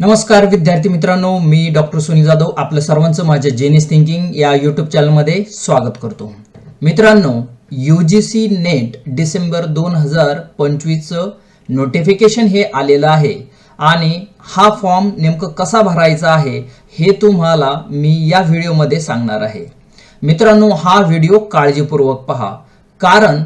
नमस्कार विद्यार्थी मित्रांनो. मी डॉक्टर सुनील जाधव. आपलं सर्वांचं माझ्या जेनिस थिंकिंग या यूट्यूब चॅनलमध्ये स्वागत करतो. मित्रांनो U G C NET December दोन हजार पंचवीसचं नोटिफिकेशन हे आलेलं आहे. आणि हा फॉर्म नेमकं कसा भरायचा आहे हे तुम्हाला मी या व्हिडिओमध्ये सांगणार आहे. मित्रांनो हा व्हिडिओ काळजीपूर्वक पहा. कारण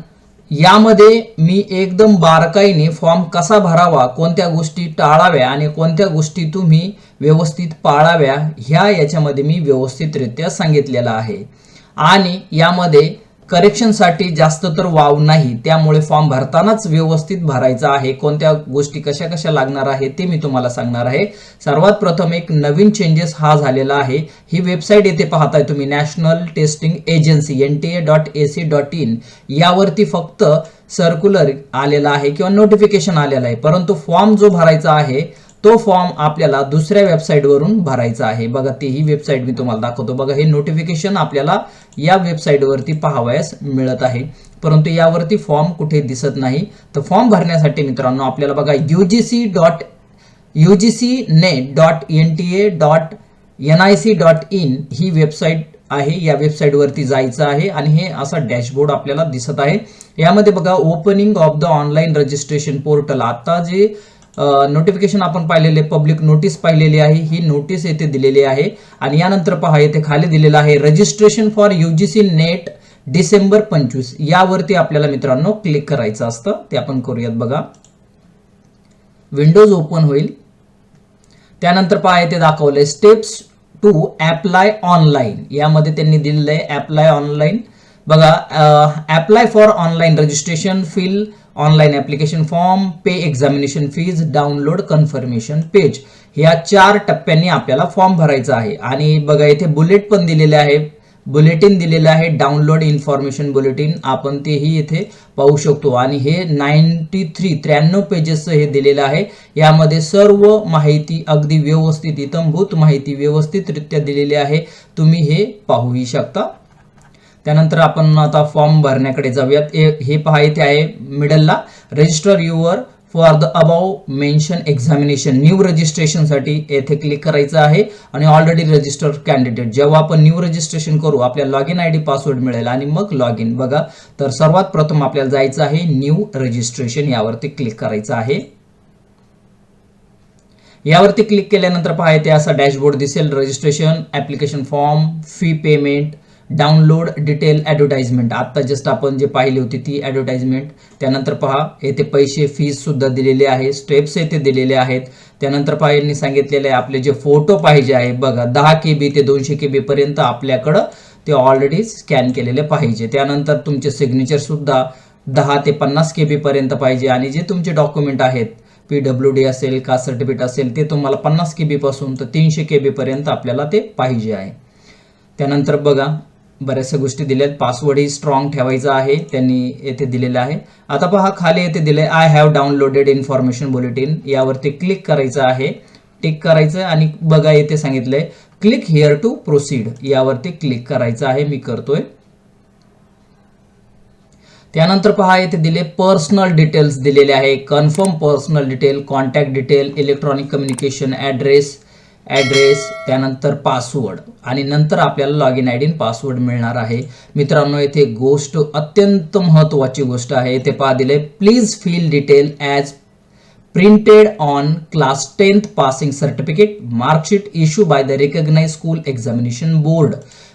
यामध्ये मी एकदम बारकाईने फॉर्म कसा भरावा कोणत्या गोष्टी टाळाव्या आणि कोणत्या गोष्टी तुम्ही व्यवस्थित पाळाव्या ह्या याच्यामध्ये मी व्यवस्थितरित्या सांगितलेलं आहे. आणि यामध्ये करेक्शनसाठी जास्त तर वाव नाही. त्यामुळे फॉर्म भरतानाच व्यवस्थित भरायचा आहे. कोणत्या गोष्टी कशा कशा लागणार आहे ते मी तुम्हाला सांगणार आहे. सर्वात प्रथम एक नवीन चेंजेस हा झालेला आहे. ही वेबसाईट येथे पाहताय तुम्ही National Testing Agency N T A dot A C dot in यावरती फक्त सर्क्युलर आलेला आहे किंवा नोटिफिकेशन आलेलं आहे. परंतु फॉर्म जो भरायचा आहे तो फॉर्म आपल्याला दुसऱ्या वेबसाईटवरून भरायचा आहे. बघा ती ही वेबसाईट मी तुम्हाला दाखवतो. बघा हे नोटिफिकेशन आपल्याला या वेबसाईटवरती पाहावयास मिळत आहे. परंतु यावरती फॉर्म कुठे दिसत नाही. तर फॉर्म भरण्यासाठी मित्रांनो आपल्याला बघा U G C dot U G C NET dot N T A dot N I C dot in he website आहे. या वेबसाईटवरती जायचं आहे आणि हे असा डॅशबोर्ड आपल्याला दिसत आहे. यामध्ये बघा opening of the online registration portal आता जे नोटिफिकेशन आपण पाहिलेले पब्लिक नोटीस पाहिलेली आहे. ही नोटीस येथे दिलेली आहे. आणि यानंतर पहा येथे खाली दिलेलं आहे registration for UGC NET December पंचवीस. यावरती आपल्याला मित्रांनो क्लिक करायचं असतं. ते आपण करूयात बघा. विंडोज ओपन होईल. त्यानंतर पहा येथे दाखवले स्टेप्स टू अप्लाय ऑनलाईन यामध्ये त्यांनी दिलेलं आहे अप्लाय ऑनलाईन बघा apply for online registration fill online application form pay examination fees download confirmation page. ह्या चार टप्प्यांनी आपल्याला फॉर्म भरायचा आहे. आणि बघा इथे बुलेट पण दिलेले आहे. बुलेटिन दिलेलं आहे डाउनलोड इन्फॉर्मेशन बुलेटिन. आपण तेही इथे पाहू शकतो. आणि हे नाईन्टी थ्री त्र्याण्णव पेजेसचं हे दिलेलं आहे. यामध्ये सर्व माहिती अगदी व्यवस्थित इतंभूत माहिती व्यवस्थितरित्या दिलेली आहे. तुम्ही हे पाहूही शकता. त्यानंतर आपण आता फॉर्म भरण्याकडे जाऊयात. हे पहा इथे आहे मिडलला register your for the above mention examination new रजिस्ट्रेशनसाठी येथे क्लिक करायचं आहे आणि ऑलरेडी रजिस्टर कॅन्डिडेट जेव्हा आपण न्यू रजिस्ट्रेशन करू आपल्याला log in I D password मिळेल आणि मग लॉग इन बघा तर सर्वात प्रथम आपल्याला जायचं आहे न्यू रजिस्ट्रेशन यावरती क्लिक करायचं आहे. यावरती क्लिक केल्यानंतर पहा येते असा डॅशबोर्ड दिसेल. Registration application form fee payment download detail advertisement आत्ता जस्ट आपण जे पाहिली होती ती ॲडव्हर्टाइजमेंट त्यानंतर पहा येथे पैसे फीजसुद्धा दिलेले आहे स्टेप्स येथे दिलेले आहेत. त्यानंतर पहा यांनी सांगितलेले आहे आपले जे फोटो पाहिजे आहे बघा दहा के बी ते दोनशे के बीपर्यंत आपल्याकडं ते ऑलरेडी स्कॅन केलेले पाहिजे. त्यानंतर तुमचे सिग्नेचरसुद्धा दहा ते पन्नास के बीपर्यंत पाहिजे. आणि जे तुमचे डॉक्युमेंट आहेत पी डब्ल्यू डी असेल का सर्टिफिकेट असेल ते तुम्हाला पन्नास के बीपासून तर तीनशे के बीपर्यंत आपल्याला ते पाहिजे आहे. त्यानंतर बघा बऱ्याचशा गोष्टी दिल्या आहेत. पासवर्डही स्ट्रॉंग ठेवायचा आहे त्यांनी येथे दिलेलं आहे. आता पहा खाली येथे दिले I have downloaded information bulletin यावरती क्लिक करायचं आहे. टिक करायचं आणि बघा येथे सांगितलंय क्लिक हिअर टू प्रोसीड यावरती क्लिक करायचं आहे मी करतोय. त्यानंतर पहा येथे दिले पर्सनल डिटेल्स दिलेले आहे. Confirm personal detail contact detail electronic communication address address त्यानंतर पासवर्ड आणि नंतर आपल्याला log in I D password मिळणार आहे. मित्रांनो येथे गोष्ट अत्यंत महत्त्वाची गोष्ट आहे. येथे पहा दिले please fill detail as printed on class tenth passing certificate marksheet issue by the recognise school examination board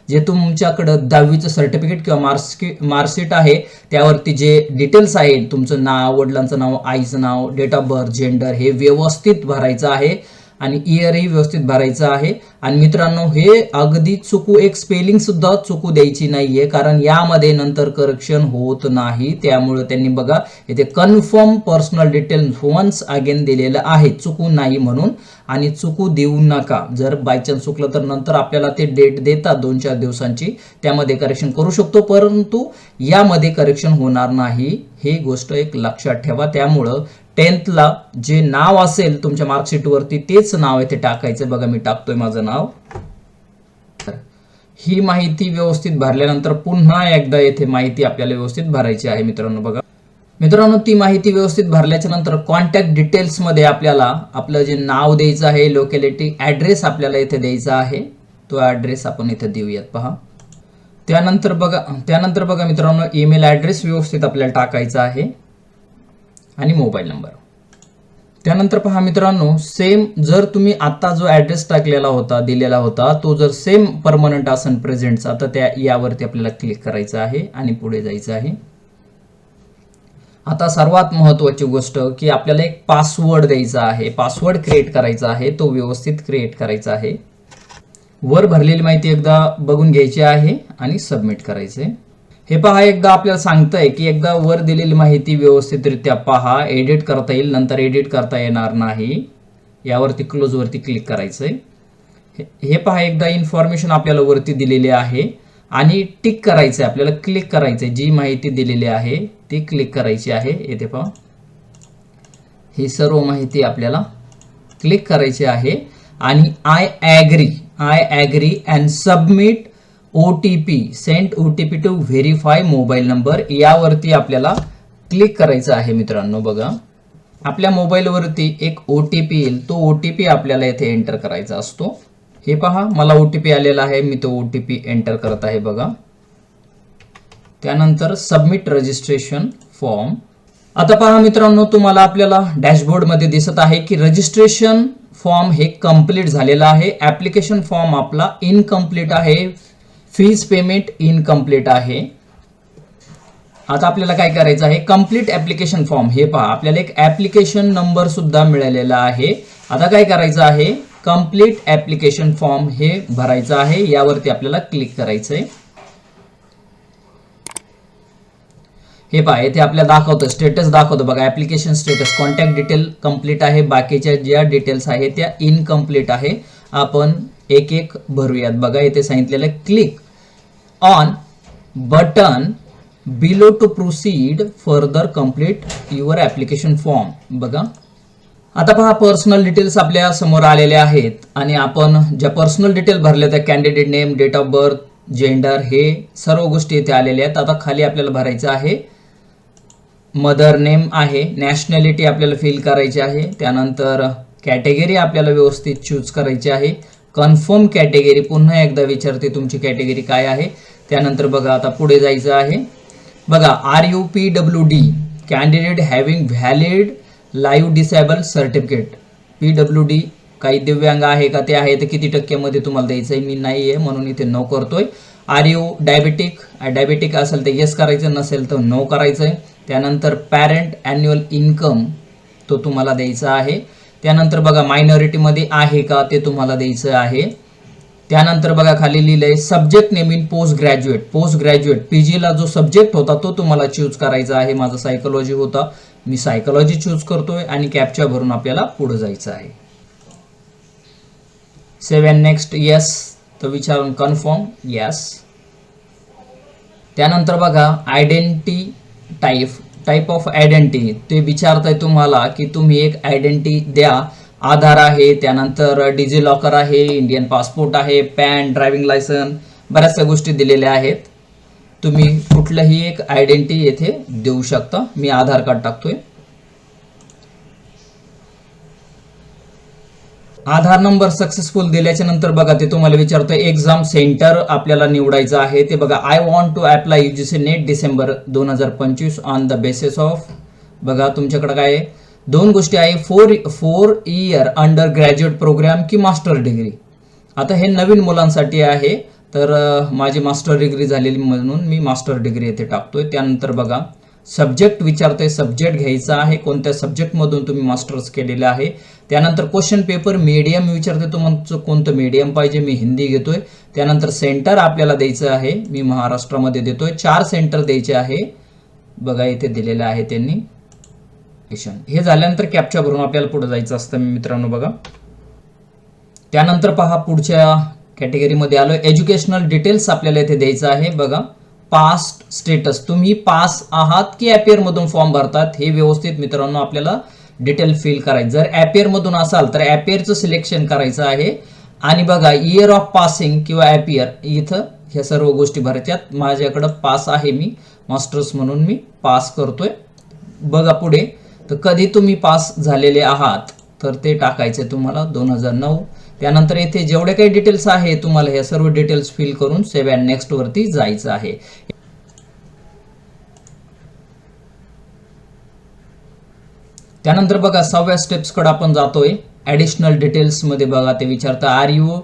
जे तुमच्याकडं दहावीचं सर्टिफिकेट किंवा मार्क्सकी मार्कशीट आहे त्यावरती जे डिटेल्स आहेत तुमचं नाव वडिलांचं नाव आईचं नाव डेट ऑफ बर्थ जेंडर हे व्यवस्थित भरायचं आहे. आणि इयरही व्यवस्थित भरायचं आहे. आणि मित्रांनो हे अगदी चुकू एक स्पेलिंग सुद्धा चुकू द्यायची नाहीये कारण यामध्ये नंतर करेक्शन होत नाही. त्यामुळे त्यांनी बघा इथे confirm personal detail once again दिलेलं आहे. चुकू नाही म्हणून. आणि चुकू देऊ नका. जर बाय चान्स चुकलं तर नंतर आपल्याला ते डेट देतात दोन चार दिवसांची. त्यामध्ये करेक्शन करू शकतो परंतु यामध्ये करेक्शन होणार नाही. ही गोष्ट एक लक्षात ठेवा. त्यामुळं टेन्थला जे नाव असेल तुमच्या मार्कशीटवरती तेच नाव येथे टाकायचं. बघा मी टाकतोय माझं नाव. ही माहिती व्यवस्थित भरल्यानंतर पुन्हा एकदा येथे माहिती आपल्याला व्यवस्थित भरायची आहे मित्रांनो बघा. मित्रांनो ती माहिती व्यवस्थित भरल्याच्या नंतर कॉन्टॅक्ट डिटेल्समध्ये आपल्याला आपलं जे नाव द्यायचं आहे लोकॅलिटी ॲड्रेस आपल्याला इथे द्यायचा आहे. तो ॲड्रेस आपण इथे देऊयात पहा. त्यानंतर बघा त्यानंतर बघा मित्रांनो ईमेल ॲड्रेस व्यवस्थित आपल्याला टाकायचा आहे. आणि मोबाईल नंबर. त्यानंतर पहा मित्रांनो सेम जर तुम्ही आता जो ॲड्रेस टाकलेला होता दिलेला होता तो जर सेम परमनंट असन प्रेझेंटचा तर त्या यावरती आपल्याला क्लिक करायचं आहे आणि पुढे जायचं आहे. आता सर्वात महत्त्वाची गोष्ट की आपल्याला एक पासवर्ड द्यायचा आहे पासवर्ड क्रिएट करायचा आहे तो व्यवस्थित क्रिएट करायचा आहे. वर भरलेली माहिती एकदा बघून घ्यायची आहे आणि सबमिट करायचे. हे पहा एकदा आपल्याला सांगतंय की एकदा वर दिलेली माहिती व्यवस्थितरित्या पहा एडिट करता येईल नंतर एडिट करता येणार नाही. यावरती क्लोजवरती क्लिक करायचंय. हे- हे पहा एकदा इन्फॉर्मेशन आपल्याला वरती दिलेली आहे आणि टिक करायचं आहे आपल्याला क्लिक करायचं आहे जी माहिती दिलेली आहे ती क्लिक करायची आहे. येथे पहा. ही सर्व माहिती आपल्याला क्लिक करायची आहे आणि I agree I agree and submit O T P sent O T P to verify mobile number यावरती आपल्याला क्लिक करायचं आहे मित्रांनो बघा. आपल्या मोबाईलवरती एक ओ टी पी येईल. तो ओ टी पी आपल्याला येथे एंटर करायचा असतो. हे पहा मला ओ टी पी आलेला आहे. मी तो ओ टी पी एंटर करत आहे बघा. त्यानंतर सबमिट रजिस्ट्रेशन फॉर्म आता पहा मित्रांनो तुम्हाला आपल्याला डॅशबोर्डमध्ये दिसत आहे की रजिस्ट्रेशन फॉर्म हे कंप्लीट झालेलं आहे. ॲप्लिकेशन फॉर्म आपला इनकम्प्लीट आहे. फीज पेमेंट इनकम्प्लीट आहे. आता आपल्याला काय करायचं आहे? कंप्लीट ॲप्लिकेशन फॉर्म हे पहा आपल्याला एक ॲप्लिकेशन नंबर सुद्धा मिळालेला आहे. आता काय करायचं आहे? कंप्लीट ॲप्लिकेशन फॉर्म हे भरायचं आहे. यावरती आपल्याला क्लिक करायचं आहे हे पहा येथे आपल्याला दाखवतं स्टेटस दाखवतं. बघा application status contact detail complete आहे. बाकीच्या ज्या डिटेल्स आहेत त्या इनकम्प्लीट आहे. आपण एक एक भरूयात. बघा येथे सांगितलेलं click on button below to proceed further complete your application form बघा. आता पहा पर्सनल डिटेल्स आपल्यासमोर आलेल्या आहेत आणि आपण ज्या पर्सनल डिटेल भरल्या त्या candidate name date of birth gender हे सर्व गोष्टी इथे आलेल्या आहेत. आता खाली आपल्याला भरायचं आहे. मदर नेम आहे नॅशनॅलिटी आपल्याला फिल करायची आहे. त्यानंतर कॅटेगरी आपल्याला व्यवस्थित चूज करायची आहे. कन्फर्म कॅटेगरी पुन्हा एकदा विचारते तुमची कॅटेगरी काय आहे. त्यानंतर बघा आता पुढे जायचं आहे. बघा are you P W D candidate having valid live disable certificate P W D काही दिव्यांग आहे का? ते आहे तर किती टक्क्यामध्ये तुम्हाला द्यायचं आहे मी नाही आहे म्हणून इथे नो करतोय. आर यू डायबेटिक डायबेटिक असेल तर येस करायचं नसेल तर नो करायचं आहे त्यानंतर पॅरेंट ॲन्युअल इन्कम तो तुम्हाला द्यायचा आहे. त्यानंतर बघा मायनॉरिटीमध्ये आहे का? ते तुम्हाला द्यायचं आहे. त्यानंतर बघा खाली लिहिलंय subject name in post graduate post graduate पीजीला जो सब्जेक्ट होता तो तुम्हाला चूज करायचा आहे. माझा सायकोलॉजी होता. मी सायकोलॉजी चूज करतोय आणि कॅप्चर भरून आपल्याला पुढे जायचं आहे. सेवन नेक्स्ट येस तर विचारून कन्फर्म येस त्यानंतर बघा identity type type of identity ते विचारताय तुम्हाला की तुम्ही एक आयडेंटिटी द्या. आधार आहे त्यानंतर डिजी लॉकर आहे इंडियन पासपोर्ट आहे पॅन ड्रायव्हिंग लायसन बऱ्याचशा गोष्टी दिलेल्या आहेत. तुम्ही कुठलंही एक आयडेंटिटी येथे देऊ शकता. मी आधार कार्ड टाकतोय. आधार नंबर सक्सेसफुल दिल्याच्या नंतर बघा ते तुम्हाला विचारतोय एक्झाम सेंटर आपल्याला निवडायचं आहे. ते बघा I want to apply U NET December दोन हजार पंचवीस ऑन द बेसिस ऑफ बघा तुमच्याकडे काय आहे? दोन गोष्टी आहे four four year undergraduate programme की मास्टर डिग्री आता हे नवीन मुलांसाठी आहे तर माझी मास्टर डिग्री झालेली म्हणून मी मास्टर डिग्री येथे टाकतोय. त्यानंतर बघा सब्जेक्ट विचारतोय सब्जेक्ट घ्यायचा आहे कोणत्या सब्जेक्टमधून तुम्ही मास्टर्स केलेलं आहे? त्यानंतर क्वेश्चन पेपर मीडियम विचारते तुमचं कोणतं मीडियम पाहिजे? मी हिंदी घेतोय. त्यानंतर सेंटर आपल्याला द्यायचं आहे मी महाराष्ट्रामध्ये देतोय. चार सेंटर द्यायचे आहे. बघा इथे दिलेलं आहे त्यांनी. क्वेश्चन हे झाल्यानंतर कॅप्चर भरून आपल्याला पुढे जायचं असतं मित्रांनो बघा. त्यानंतर पहा पुढच्या कॅटेगरीमध्ये आलो एज्युकेशनल डिटेल्स आपल्याला इथे द्यायचं आहे बघा. पास्ट स्टेटस तुम्ही पास आहात की ॲपियरमधून फॉर्म भरतात हे व्यवस्थित मित्रांनो आपल्याला डिटेल फिल करायचं. जर ॲपियरमधून असाल तर ॲपियरचं सिलेक्शन करायचं आहे. आणि बघा इयर ऑफ पासिंग किंवा ॲपियर इथं ह्या सर्व गोष्टी भरायच्यात माझ्याकडं पास आहे मी मास्टर्स म्हणून मी पास करतोय. बघा पुढे. तर कधी तुम्ही पास झालेले आहात तर ते टाकायचे तुम्हाला दोन हजार नऊ. त्यानंतर येथे जेवढे काही डिटेल्स आहे तुम्हाला हे सर्व डिटेल्स फिल करून सेव्ह अँड नेक्स्ट वरती जायचं आहे. त्यानंतर बघा सहाव्या स्टेप्सकडे आपण जातोय. ॲडिशनल डिटेल्समध्ये बघा ते विचारतं are you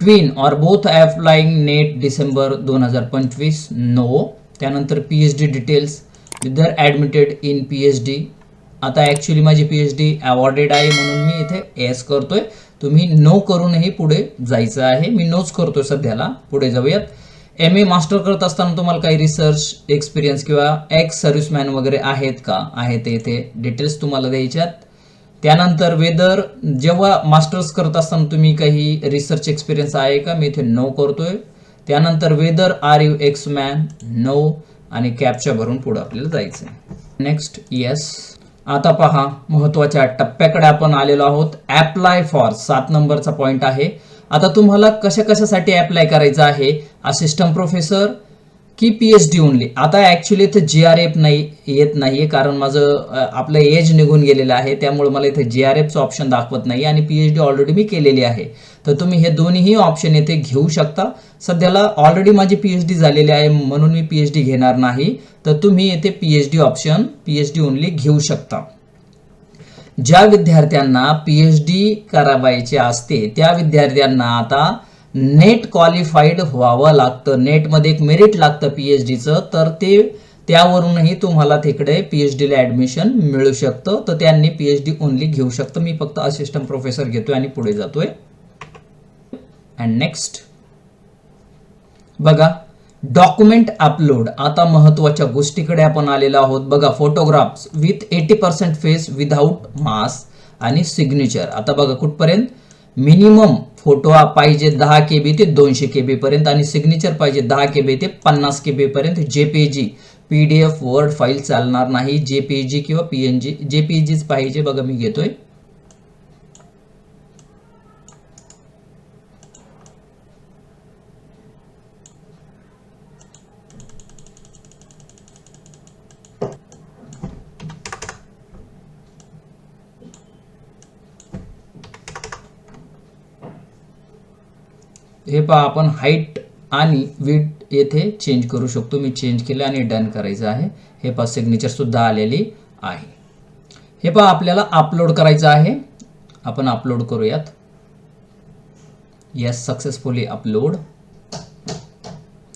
twin or both applying NET December दोन हजार पंचवीस नो त्यानंतर P H D details whether admitted in P H D आता ॲक्च्युली माझी पी एच डी अवॉर्डेड आहे म्हणून मी इथे एस करतोय. तुम्ही नो करूनही पुढे जायचं आहे. मी नोच करतोय सध्याला. पुढे जाऊयात. एम ए मास्टर करत असताना तुम्हाला काही रिसर्च एक्सपिरियन्स किंवा एक्स सर्व्हिसमॅन वगैरे आहेत का? आहेत इथे डिटेल्स तुम्हाला द्यायच्यात. त्यानंतर वेदर जेव्हा मास्टर्स करत असताना तुम्ही काही रिसर्च एक्सपिरियन्स आहे का? मी इथे नो करतोय. त्यानंतर whether are you ex man no आणि कॅपच्या भरून पुढे आपल्याला जायचं आहे नेक्स्ट येस आता पहा महत्त्वाच्या टप्प्याकडे आपण आलेलो आहोत. ॲप्लाय फॉर सात नंबरचा पॉईंट आहे. आता तुम्हाला कशा कशासाठी अप्लाय करायचं आहे? असिस्टंट प्रोफेसर की पी एच डी ओनली आता ॲक्च्युली इथं जी आर एफ नाही येत नाही आहे कारण माझं आपलं एज निघून गेलेलं आहे त्यामुळे मला इथे जी आर एफचं ऑप्शन दाखवत नाही आणि पी एच डी ऑलरेडी मी केलेली आहे. तर तुम्ही हे दोन्हीही ऑप्शन येथे घेऊ शकता. सध्याला ऑलरेडी माझी पी एच डी झालेली आहे म्हणून मी पी एच डी घेणार नाही. तर तुम्ही येथे P H D option P H D only घेऊ शकता. ज्या विद्यार्थ्यांना पी एच डी करावायचे असते त्या विद्यार्थ्यांना आता नेट क्वालिफाईड व्हावं लागतं. नेटमध्ये एक मेरिट लागतं पी एच डीचं तर ते त्यावरूनही तुम्हाला तिकडे पी एच डीला ॲडमिशन मिळू शकतं. तर त्यांनी पी एच डी ओनली घेऊ शकतं. मी फक्त असिस्टंट प्रोफेसर घेतोय आणि पुढे जातोय. अँड नेक्स्ट बघा डॉक्युमेंट अपलोड आता महत्त्वाच्या गोष्टीकडे आपण आलेलो आहोत. बघा photographs with eighty percent face without mask आणि सिग्नेचर आता बघा कुठपर्यंत? मिनिमम फोटो हा पाहिजे दहा के बी ते दोनशे के बी पर्यंत आणि सिग्नेचर पाहिजे दहा के बी ते पन्नास के बी पर्यंत JPG. P D F word file चालणार नाही. जेपीजी किंवा पी एन जी. जेपीजीच पाहिजे बघा मी घेतोय. हे पहा आपण हाईट आणि विथ येथे चेंज करू शकतो. मी चेंज केलं आणि डन करायचं आहे. हे पहा सिग्नेचर सुद्धा आलेली आहे. हे पहा आपल्याला अपलोड करायचं आहे. आपण अपलोड करूयात. Yes successfully upload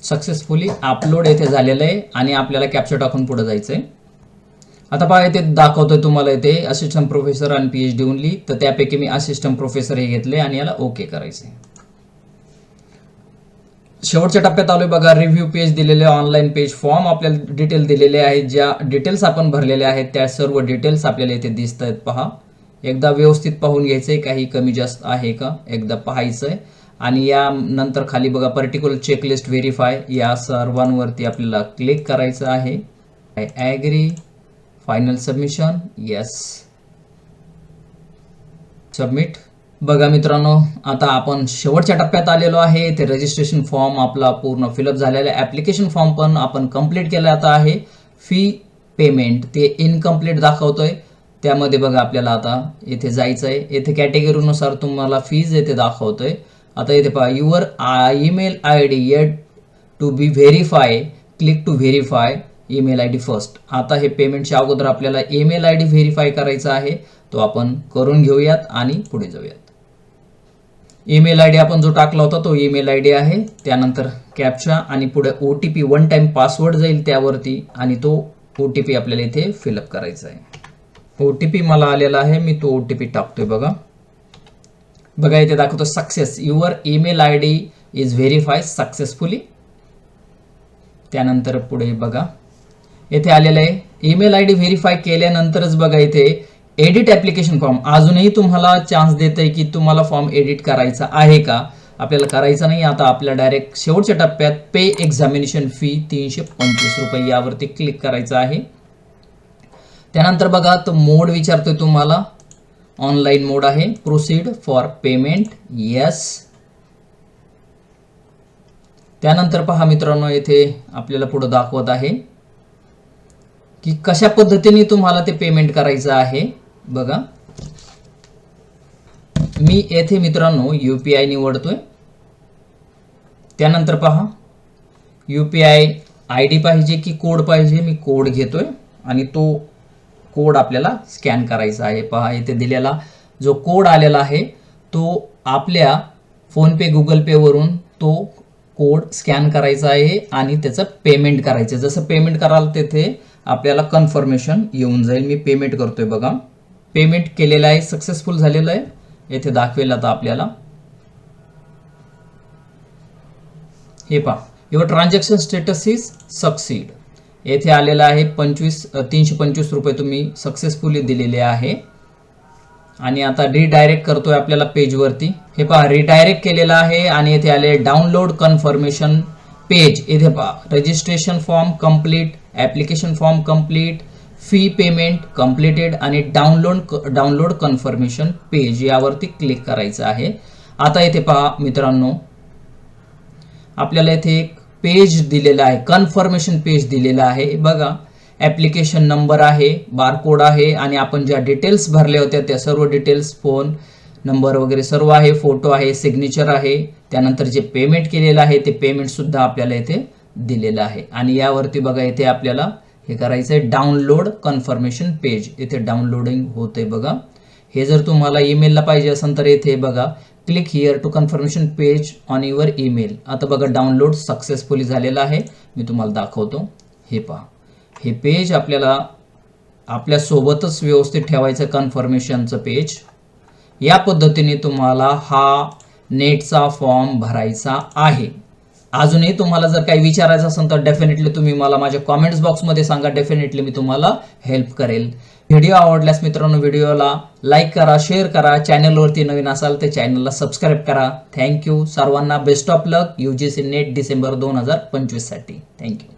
successfully upload येथे झालेलं आहे आणि आपल्याला कॅप्चर टाकून पुढे जायचं आहे आता पहा इथे दाखवतोय तुम्हाला इथे असिस्टंट प्रोफेसर आणि पी एच डी ओनली तर त्यापैकी मी असिस्टंट प्रोफेसर हे घेतले आणि याला ओके करायचं आहे शेवटच्या टप्प्यात आलोय बघा रिव्ह्यू पेज दिलेले ऑनलाईन पेज फॉर्म आपल्याला डिटेल दिलेले आहेत. ज्या डिटेल्स आपण भरलेले आहेत त्या सर्व डिटेल्स आपल्याला इथे दिसत आहेत पहा एकदा व्यवस्थित पाहून घ्यायचंय काही कमी जास्त आहे का? एकदा पाहायचंय. आणि या नंतर खाली बघा पर्टिक्युलर चेकलिस्ट व्हेरीफाय या सर्वांवरती आपल्याला क्लिक करायचं आहे. I agree final submission yes submit बघा मित्रांनो आता आपण शेवटच्या टप्प्यात आलेलो आहे. ते रजिस्ट्रेशन फॉर्म आपला पूर्ण फिलअप झालेला ॲप्लिकेशन फॉर्म पण आपण कंप्लीट केला आता आहे. फी पेमेंट ते इनकम्प्लीट दाखवतोय. त्यामध्ये बघा आपल्याला आता येथे जायचं आहे येथे कॅटेगरीनुसार तुम्हाला फीज येथे दाखवतोय. आता इथे पहा your email I D yet to be verify click to verify email I D first आता हे पेमेंटच्या अगोदर आपल्याला ईमेल आय डी व्हेरीफाय करायचा आहे. तो आपण करून घेऊयात आणि पुढे जाऊयात. ईमेल आय डी आपण जो टाकला होता तो ईमेल आय डी आहे. त्यानंतर कॅप्चा आणि पुढे O T P one time password जाईल त्यावरती आणि तो ओ टी पी आपल्याला इथे फिलअप करायचा आहे. ओ टी पी मला आलेला आहे. मी तो ओ टी पी टाकतोय बघा. बघा इथे दाखवतो success your email I D is verify successfully त्यानंतर पुढे बघा. येथे आलेलं आहे. ईमेल आय डी व्हेरीफाय केल्यानंतरच बघा इथे एडिट ॲप्लिकेशन फॉर्म अजूनही तुम्हाला चान्स देत आहे की तुम्हाला फॉर्म एडिट करायचा आहे का? आपल्याला करायचं नाही. आता आपल्या डायरेक्ट शेवटच्या टप्प्यात पे एक्झामिनेशन फी तीनशे पंचवीस रुपये यावरती क्लिक करायचं आहे. त्यानंतर बघा तो मोड विचारतोय तुम्हाला. ऑनलाईन मोड आहे. प्रोसीड फॉर पेमेंट येस त्यानंतर पहा मित्रांनो येथे आपल्याला पुढं दाखवत आहे की कशा पद्धतीने तुम्हाला ते पेमेंट करायचं आहे. बघा. मी येथे मित्रांनो यू पी आय निवडतोय. त्यानंतर पहा. U P I I D पाहिजे की कोड पाहिजे? मी कोड घेतोय आणि तो कोड आपल्याला स्कॅन करायचा आहे. पहा इथे दिलेला जो कोड आलेला आहे तो आपल्या फोनपे गुगल पेवरून तो कोड स्कॅन करायचा आहे आणि त्याचं पेमेंट करायचं आहे. जसं पेमेंट कराल तेथे आपल्याला कन्फर्मेशन येऊन जाईल. मी पेमेंट करतोय बघा. पेमेंट केलेलं आहे सक्सेसफुल झालेलं आहे. येथे दाखवेल आता आपल्याला. हे पहा. Your transaction status is succeed येथे आलेलं आहे पंचवीस तीनशे पंचवीस रुपये तुम्ही सक्सेसफुली दिलेले आहे. आणि आता रिडायरेक्ट करतोय आपल्याला पेजवरती हे पहा रिडायरेक्ट केलेलं आहे आणि येथे आले डाउनलोड कन्फर्मेशन पेज येथे पहा registration form complete application form complete fee payment completed आणि डाउनलोड डाउनलोड कन्फर्मेशन पेज यावरती क्लिक करायचं आहे. आता इथे पहा मित्रांनो. आपल्याला इथे एक पेज दिलेलं आहे कन्फर्मेशन पेज दिलेला आहे. बघा ॲप्लिकेशन नंबर आहे बारकोड आहे आणि आपण ज्या डिटेल्स भरल्या होत्या त्या सर्व डिटेल्स फोन नंबर वगैरे सर्व आहे फोटो आहे सिग्नेचर आहे. त्यानंतर जे पेमेंट केलेलं आहे ते पेमेंटसुद्धा आपल्याला इथे दिलेलं आहे. आणि यावरती बघा इथे आपल्याला हे करायचं आहे डाउनलोड कन्फर्मेशन पेज इथे डाउनलोडिंग होते बघा. हे जर तुम्हाला ईमेलला पाहिजे असेल तर येथे बघा. Click here to confirmation page on your email आता बघा डाउनलोड सक्सेसफुली झालेला आहे. मी तुम्हाला दाखवतो. हे पहा. हे पेज आपल्याला आपल्यासोबतच व्यवस्थित ठेवायचं कन्फर्मेशनचं पेज या पद्धतीने तुम्हाला हा नेटचा फॉर्म भरायचा आहे. अजूनही तुम्हाला जर काही विचारायचं असेल तर डेफिनेटली तुम्ही मला माझ्या कॉमेंट्स बॉक्समध्ये सांगा. डेफिनेटली मी तुम्हाला हेल्प करेल. व्हिडिओ आवडल्यास मित्रांनो व्हिडिओला लाईक करा शेअर करा. चॅनलवरती नवीन असाल तर चॅनलला सबस्क्राईब करा. थँक्यू सर्वांना best of luck U G C NET December दोन हजार पंचवीससाठी. थँक्यू